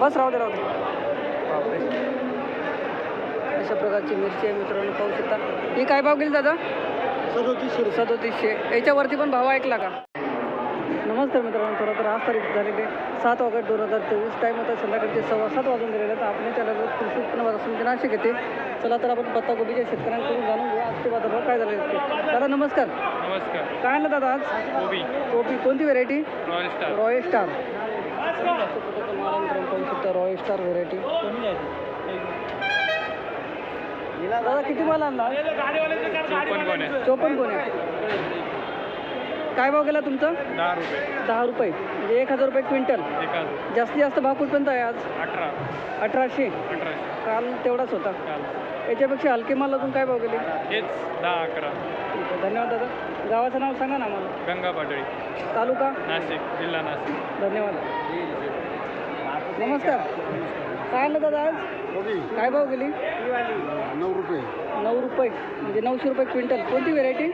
बस राहू दे राहू दे अशा प्रकारची मिरची आहे मित्रांनो पाहू शकता. ही काय भाव गेली दादा? सदोतीसशे सदोतीसशे. याच्यावरती पण भाव ऐकला का? नमस्कार मित्रांनो थोडा तर आज तारीख झालेली सात ऑगस्ट दोन हजार तेवीस टाईम होता संध्याकाळचे सव्वा सात वाजून गेलेले तर आपण त्याला कृषी उत्पन्न बाजार समिती नाशिक येते. चला तर आपण पत्ताकोबीच्या शेतकऱ्यांकडून जाणून घेऊ आजचे बाजारभाव काय झाले असते दादा नमस्कार. नमस्कार. काय आणलं दादा आज? गोबी कोबी. कोणती variety royal star. Royal star. शकता रॉयल स्टार व्हेरायटी दादा किती माल आणला? चोपन्न कोण आहे काय भाव गेला तुमचं? दहा रुपये. दहा रुपये. म्हणजे एक हजार रुपये क्विंटल. जास्तीत जास्त भाव कुठपर्यंत आहे आज? अठरा. अठराशे. अठराशे. काल तेवढाच होता. काल. याच्यापेक्षा हलके माल अजून काय भाव गेले? हेच दहा अकरा. ठीक आहे धन्यवाद दादा. गावाचं नाव सांगा ना आम्हाला. गंगा पाटळी. तालुका? नाशिक जिल्हा नाशिक. धन्यवाद. नमस्कार. काय आणलं दादा आज? काय भाव गेली? नऊ रुपये. नऊ रुपये. म्हणजे नऊशे रुपये क्विंटल. कोणती व्हेरायटी?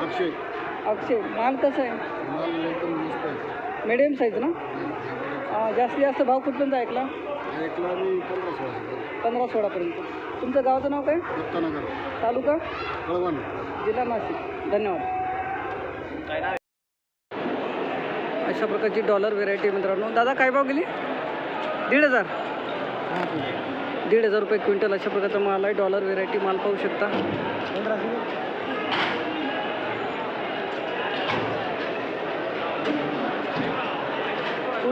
अक्षय. अक्षय माल कसं आहे? मिडियम साईज ना? जास्तीत जास्त भाव कुठपर्यंत ऐकला? पंधरा सोळापर्यंत. तुमचं गावाचं नाव काय? तालुका? कळवण. जिल्हा नाशिक. धन्यवाद. अशा प्रकारची डॉलर व्हेरायटी मित्रांनो. दादा काय भाव गेली? दीड हजार. दीड हजार रुपये क्विंटल अशा प्रकारचा माल आहे. डॉलर व्हेरायटी माल पाहू शकता.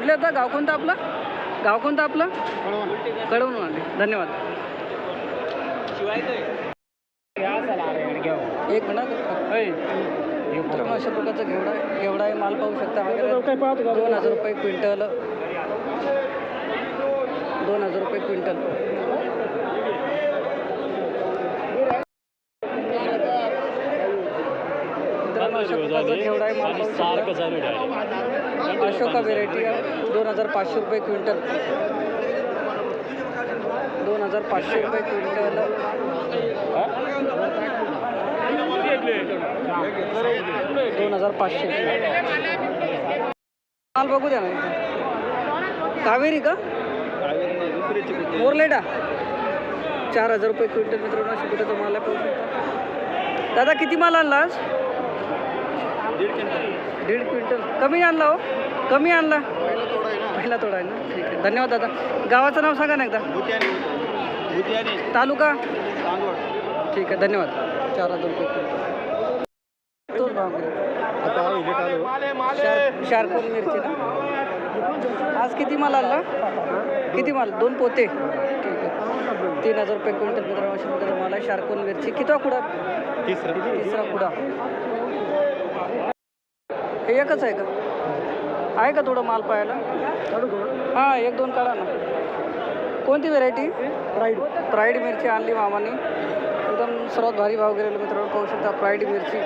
कुठल्या आता? गाव कोणतं आपलं? गाव कोणतं आपलं? कळवून आले. धन्यवाद. एक मिनिट अशा प्रकारचा घेवडा घेवडा आहे माल पाहू शकता दोन हजार रुपये क्विंटल. दोन हजार रुपये क्विंटल. अशा प्रकारचा घेवडा आहे माल पाहू शकता अशोका व्हेरायटी आहे. दोन हजार पाचशे रुपये क्विंटल. दोन हजार पाचशे रुपये क्विंटल. दोन हजार पाचशे. माल बघू द्या ना इथे. कावेरी का? मोरलेडा. चार हजार रुपये क्विंटल मित्रांनो अशा कुठे माल आहे पाहू शकता. दादा किती माल आणला आज? दीड क्विंटल. कमी आणला हो. कमी आणला. पहिला तोडा आहे ना. ठीक आहे. धन्यवाद दादा. गावाचं नाव सांगा ना एकदा. तालुका? ठीक आहे. धन्यवाद. चार हजार रुपये शार्कोन मिरची ना? आज किती माल आणला? किती माल? दोन पोते. तीन हजार रुपये क्विंटल मित्रांनो अशा प्रकारचा माल आहे शार्कोन मिरची किती कुडा? तिसरं. तिसरा कुडा. हे एकच आहे का? आहे का थोडं माल पाहायला? हां एक दोन काढा ना. कोणती व्हेरायटी प्राईड प्राईड मिरची आणली मामाने. एकदम सर्वात भारी भाव गेलेले मित्रांनो पाहू शकता प्राईड मिरची.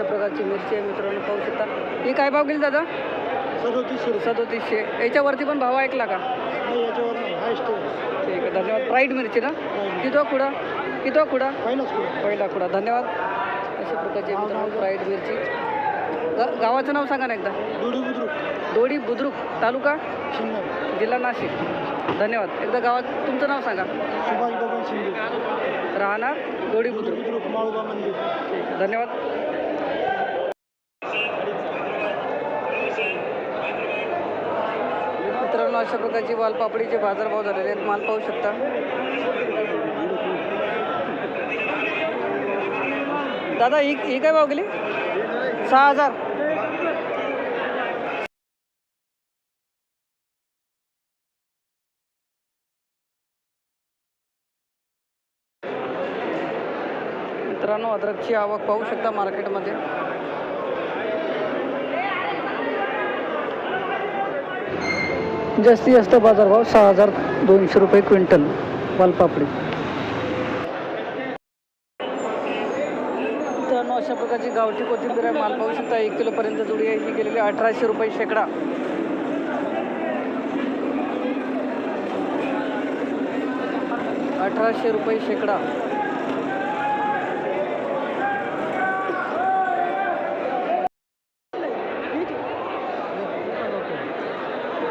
अशा प्रकारची मिरची आहे मित्रांनो पाहू शकता. ही काय भाव गेली दादा? सदोतीसशे. सदोतीसशे. याच्यावरती पण भाव ऐकला का? ठीक आहे धन्यवाद. प्राईड मिरची ना? किती खुडा किती खुडा पहिला खुडा धन्यवाद. अशा प्रकारची मित्रांनो फ्राईड मिरची. गावाचं नाव सांगा ना एकदा. दुडी बुद्रुक. दोडी बुद्रुक तालुका? जिल्हा नाशिक. धन्यवाद. एकदा गावात तुमचं नाव सांगा. सुभाष बबन शिंदे. राहणार दोडी बुद्रुक. बुद्रुक माळोबा मंदिर. धन्यवाद मित्रांनो अशा प्रकारची वालपापडीचे बाजारभाव झालेले आहेत. माल पाहू शकता. दादा ही ही काय भाव गेली? सहा हजार. मित्रांनो अद्रकची आवक पाहू शकता मार्केटमध्ये जास्तीत जास्त बाजारभाव सहा हजार दोनशे रुपये क्विंटल वालपापडी तर अशा प्रकारची गावठी कोथिंबीर आहे. माल पाहू शकता एक किलोपर्यंत जुडी आहे. ही गेलेली अठराशे रुपये शेकडा. अठराशे रुपये शेकडा.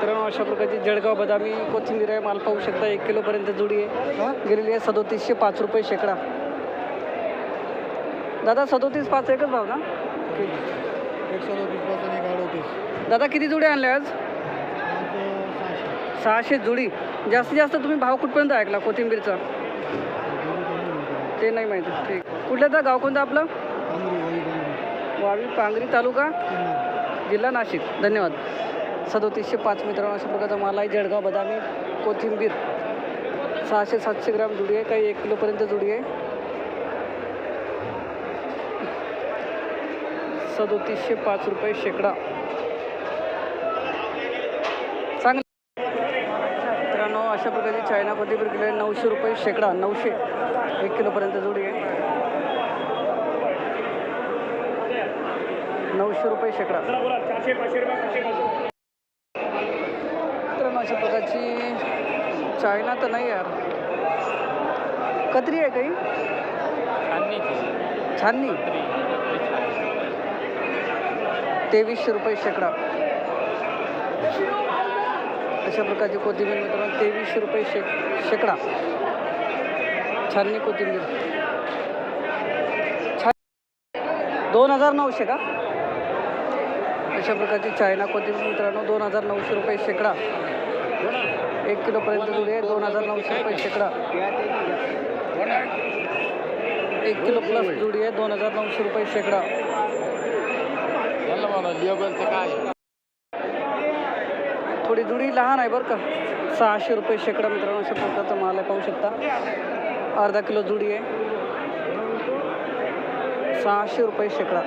मित्रांनो अशा प्रकारची जळगाव बदामी कोथिंबीर आहे. माल पाहू शकता एक किलोपर्यंत जुडी आहे. गेलेली आहे सदोतीसशे पाच रुपये शेकडा. दादा सदोतीस पाच एकच भाव ना? एक सदोतीसपासून एक अडोतीस. दादा किती जुडे आणले आज? सहाशे. जुडी. जास्तीत जास्त तुम्ही भाव कुठपर्यंत ऐकला कोथिंबीरचा? ते नाही माहिती. ठीक. कुठलं तर गाव कोणतं आपलं? वाळवी पांगरी. तालुका? जिल्हा नाशिक. धन्यवाद. सदोतीसशे पाच मित्रांनो अशा प्रकारचा माल आहे जळगाव बदामी. कोथिंबीर सहाशे सातशे ग्राम जुडी आहे काही एक किलोपर्यंत जुडी आहे. सदोतीसशे पाच रुपये शेकडा. चांगले. मित्रांनो अशा प्रकारची चायना कोथिंबीर किलो आहे नऊशे रुपये शेकडा नऊशे. एक किलोपर्यंत जुडी आहे. नऊशे रुपये शेकडा. अशा प्रकारची चायना तर नाही यार. कत्री आहे काही? छाननी तेवीसशे रुपये शेकडा. अशा प्रकारची कोथिंबीर मित्रांनो तेवीसशे रुपये शे शेकडा. छाननी कोथिंबीर. छान दोन हजार नऊशे का? अशा प्रकारची चायना कोथिंबीर मित्रांनो दोन हजार नऊशे रुपये शेकडा. एक किलोपर्यंत जुडी आहे. दोन हजार नऊशे रुपये शेकडा एक किलो प्लस जुडी आहे. दोन हजार नऊशे रुपये शेकडा थोडी जुडी लहान आहे बरं का. सहाशे रुपये शेकडा मित्रांनो अशा प्रकारचा माल आहे पाहू शकता. अर्धा किलो जुडी आहे. सहाशे रुपये शेकडा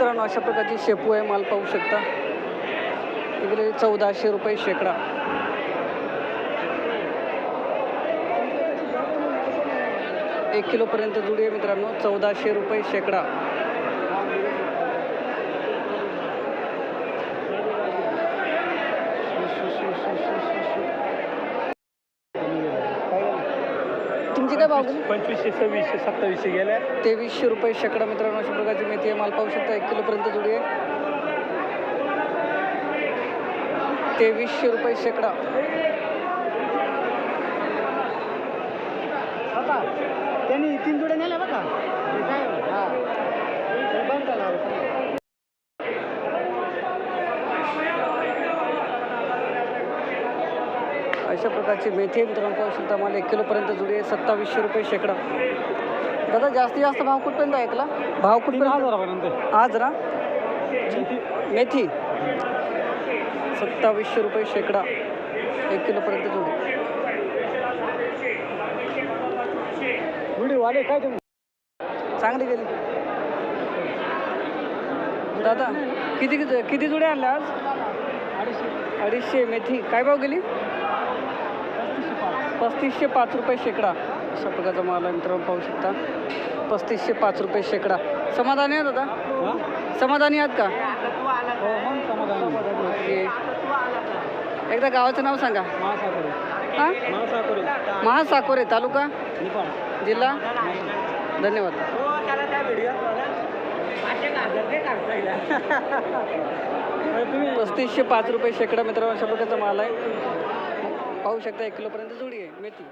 मित्रांनो अशा प्रकारची शेपू आहे माल पाहू शकता. इकडे चौदाशे रुपये शेकडा. एक किलोपर्यंत जुडी आहे मित्रांनो चौदाशे रुपये शेकडा. भाव गेली पंचवीसशे सव्वीसशे सत्तावीसशे गेल्या. तेवीसशे रुपये शेकडा मित्रांनो अशा प्रकारची मेथी आहे. माल पाहू शकता एक किलोपर्यंत जुडी आहे. तेवीसशे रुपये शेकडा. त्यांनी तीन जोड्या नेल्या बघा. हा बंद झाला अशा प्रकारची मेथी मित्रांनो पाहू शकता मला एक किलोपर्यंत जुडी आहे. सत्तावीसशे रुपये शेकडा. दादा जास्तीत जास्त भाव कुठपर्यंत ऐकला भाव कुठपर्यंत? आज ना? मेथी. सत्तावीसशे रुपये शेकडा. एक किलोपर्यंत जुडी. काय चांगली गेली. दादा किती किती जुड्या आणल्या आज? अडीचशे. अडीचशे मेथी. काय भाव गेली? पस्तीसशे पाच रुपये शेकडा. अशा प्रकारचा माल आहे मित्रांनो पाहू शकता. पस्तीसशे पाच रुपये शेकडा. समाधानी आहात दादा? हा? समाधानी आहात का? हो ओके. एकदा गावाचं नाव सांगा. हां? महासाकोरे तालुका? जिल्हा? धन्यवाद. तुम्ही पस्तीसशे पाच रुपये शेकडा मित्रांनो अशा प्रकारचा माल आहे पाहू शकता एक किलोपर्यंत जोडी आहे मेथी.